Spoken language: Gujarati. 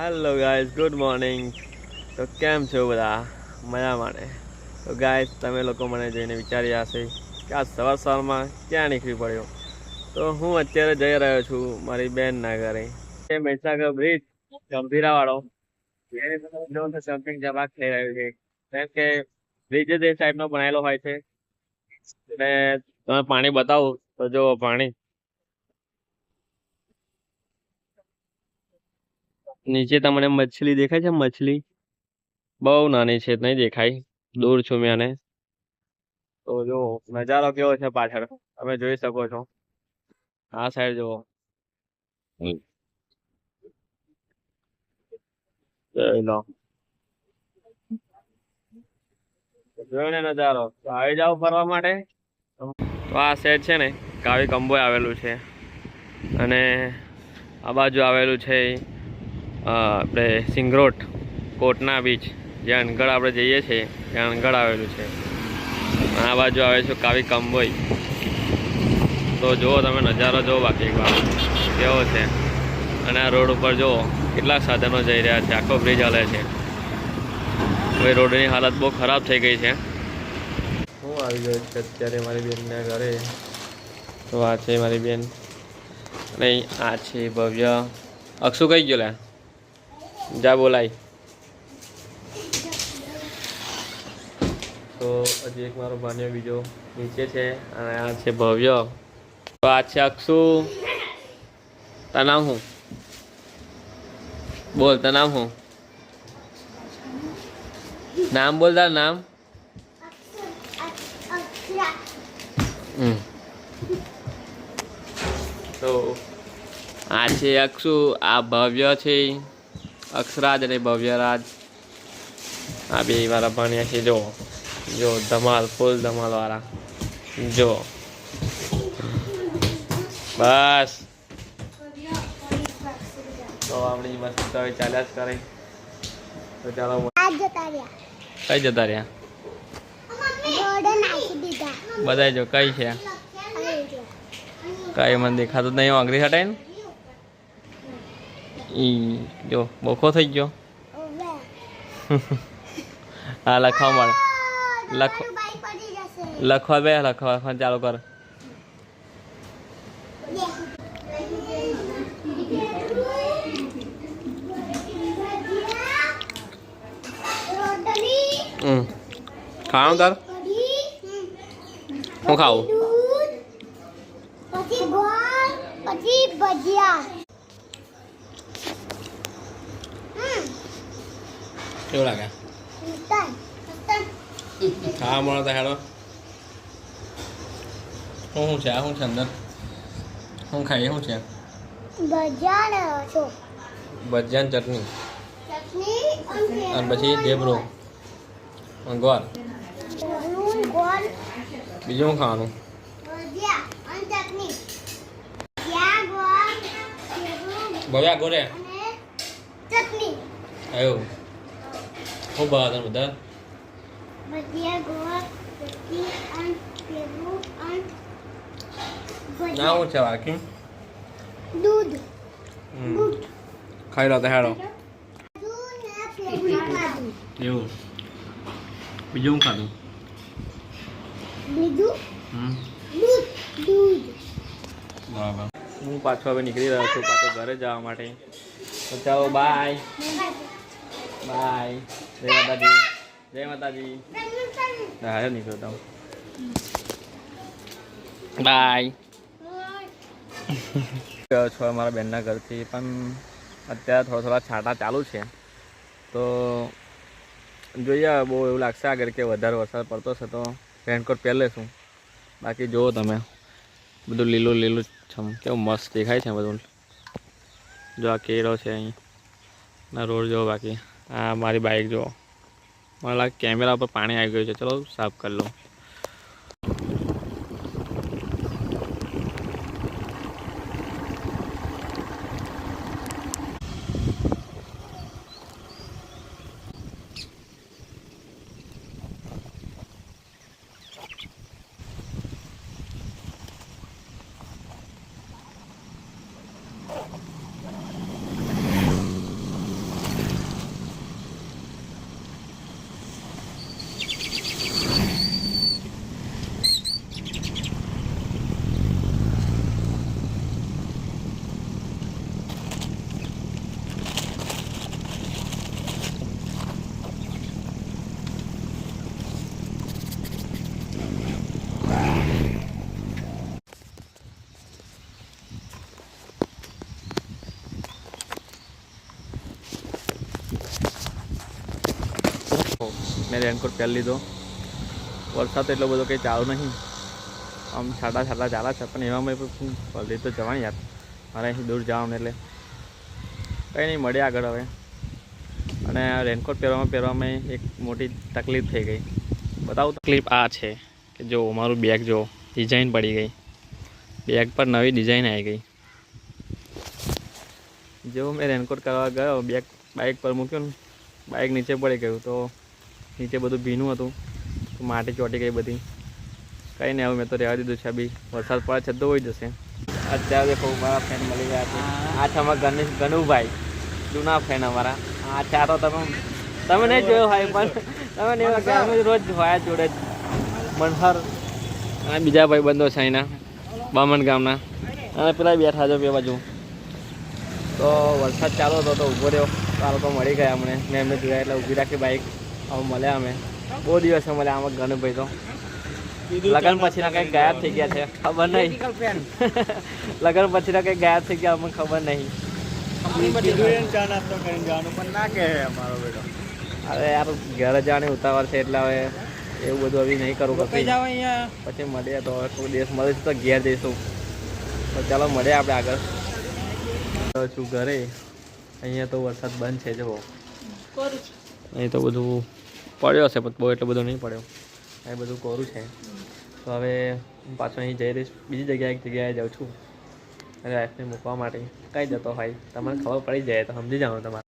હેલો ગાઈઝ ગુડ મોર્નિંગ તો કેમ છો બધા? મજામાં ને તો ગાઈઝ તમે લોકો મને જોઈને વિચાર્યા હશે કે આ સવાર સવારમાં ક્યાં નીકળી પડ્યો? તો હું અત્યારે જઈ રહ્યો છું મારી બેનના ઘરે. એ મહીસાગર બ્રિજ ગંભીરાવાળો સમથિંગ જવાક થઈ રહ્યું છે. કેમ કે બ્રિજ જ એ ટાઈપનો બનાવેલો હોય છે. અને તમે પાણી બતાવો તો જો પાણી. નીચે તમને મછલી દેખાય છે મછલી? બહુ નાની છે નહીં દેખાય. દૂર છું મેં આને. તો જો નજારો કેવો છે પાછળ? તમે જોઈ શકો છો. આ સાઈડ જુઓ. જોયો ને નજારો? આવી જાઓ ફરવા માટે? તો આ સાઈડ છે ને કાવી કંબોય આવેલું છે. અને આ બાજુ આવેલું છે આપણે સિંગરોટ કોટના બીચ, જ્યાં અનગઢ આપણે જઈએ છીએ, ત્યાં અનગઢ આવેલું છે. આ બાજુ આવે છે કાવી કંબોઈ. તો જુઓ તમે નજારો જુઓ બાકી એકવાર કેવો છે? અને આ રોડ ઉપર જુઓ કેટલા સાધનો જઈ રહ્યા છે, આખો બ્રિજ હલે છે. હવે રોડની હાલત બહુ ખરાબ થઈ ગઈ છે. હું આવી ગયો છું અત્યારે મારી બેનના ઘરે. તો આ છે મારી બેન. અને આ છે ભવ્ય. અક્ષુ કઈ ગયો લે જા બોલાય. તો હજી એક મારો ભાન્યો બીજો નીચે છે અને આ છે ભવ્ય. તો આ છે અક્ષુ. તાર નામ શું? બોલ તાર નામ શું? નામ બોલ તાર નામ. તો આ છે અક્ષુ આ ભવ્ય છે. અક્ષરાજ અને ભવ્યરાજ આ બે મારા ભણ્યા છે જો જો ધમાલ ફૂલ ધમાલ વાળા જો બસ તો આપણી મસ્ત હવે ચાલ્યા જ કરે તો ચાલો કઈ જતા રહ્યા બધાય જો કઈ છે કઈ મને દેખાતું નહીં આંગળી હટાય ને ઈ જો બોખો થઈ ગયો. હા લખવા મળે. લખવા બે લખવા લખવા ચાલુ કર ખાવાનું તાર હું ખાવું પછી ગોળ, પછી ભજીયા કેવું લાગે હા મળો તો હેડો શું શું છે આ શું છે અંદર શું ખાઈએ શું છે ભજીયા ને શું? ચટણી અને પછી ઢેબરો ગોળ બીજું શું ખાવાનું ભવ્યા ગોરે ચટણી આવ્યો શું ભાવ તને બધા ભજીયા, ગોળ, ચટણી અને Peru અને ના. શું છે બાકી દૂધ હમ. દૂધ ખાઈ લો તો હેડો. એવું બીજું શું ખાધું બીજું દૂધ દૂધ બરાબર હું પાછો હવે નીકળી રહ્યો છું પાછો ઘરે જવા માટે. તો ચાલો બાય બાય જય માતાજી. જય માતાજી. હારે નીકળો હું બાય ગયો છો મારા બેનના ઘરથી, પણ અત્યારે થોડા થોડા છાંટા ચાલુ છે. તો જોઈએ બહુ એવું લાગશે આગળ કે વધારે વરસાદ પડતો છે તો રેનકોટ પહેરી લેશું. બાકી જુઓ તમે, બધું લીલું લીલું છમ કેવું મસ્ત દેખાય છે બધું. જો આ કેળો છે અહીં. ના રોડ જુઓ બાકી. આ મારી બાઇક જુઓ. લાગે કેમેરા ઉપર પાણી આવી ગયું છે. ચલો સાફ કરી લઉં. મેં રેનકોટ પહેરી લીધો. વરસાદ એટલો બધો કંઈ ચાલુ નહીં. આમ છાટા છાટા ચાલા છે, પણ એવામાં પણ પલટી તો જવાની યાર. મારે અહીં દૂર જવાનું એટલે. કંઈ નહીં મળે આગળ હવે. અને રેનકોટ પહેરવામાં પહેરવામાં એક મોટી તકલીફ થઈ ગઈ. બતાવું તકલીફ આ છે કે જો મારું બેગ જો ડિઝાઇન પડી ગઈ. બેગ પર નવી ડિઝાઇન આવી ગઈ. જેવું મેં રેનકોટ કરવા ગયો બેગ બાઇક પર મૂક્યું ને બાઇક નીચે પડી ગયું તો નીચે બધું ભીનું હતું. તો માટી ચોટી ગઈ બધી. કંઈ નહીં હવે મેં તો રહેવા દીધું છે બી. વરસાદ પડે છે તો હોઈ જશે. અત્યારે દેખો મારા ફ્રેન્ડ મળી ગયા છે. આ છે અમારા ગણેશ ગનુભાઈ. જૂના ફ્રેન્ડ અમારા. આ ચા તો તમે તમે નહીં જોયો હોય પણ તમે નહીં રોજ હોય જોડે મનહર અને બીજા ભાઈ બંધો છે અહીંના બામણ ગામના. અને પેલા બેઠા છો બે બાજુ. તો વરસાદ ચાલુ હતો તો ઊભો રહ્યો. તો આ લોકો મળી ગયા અમને. મેં એમને જોયા એટલે ઊભી રાખી બાઈક હવે મળ્યા અમે. બહુ દિવસે મળ્યા આમાં ગણભાઈ તો. લગન પછીના કંઈક ગાયબ થઈ ગયા છે. ખબર નહીં. લગન પછીના કંઈક ગાયબ થઈ ગયા અમને ખબર નહીં. અરે યાર ઘરે જાણે ઉતાવળ છે એટલે હવે એવું બધું હવે નહીં કરવું પછી. જાવ પછી મળીએ તો હવે કોઈ દિવસ મળે તો ઘેર જઈશું. તો ચાલો મળીએ આપણે આગળ. છું ઘરે. અહીંયા તો વરસાદ બંધ છે જો અહીં તો બધું પડ્યો હશે, પણ બહુ એટલો બધો નહીં પડ્યો. એ બધું કોરું છે. તો હવે હું પાછો અહીં જઈ રહીશ. બીજી જગ્યાએ એક જગ્યાએ જાઉં છું. રાઈફને મૂકવા માટે. કઈ જતો હોય? તમને ખબર પડી જાય તો સમજી જાઓ તમારે.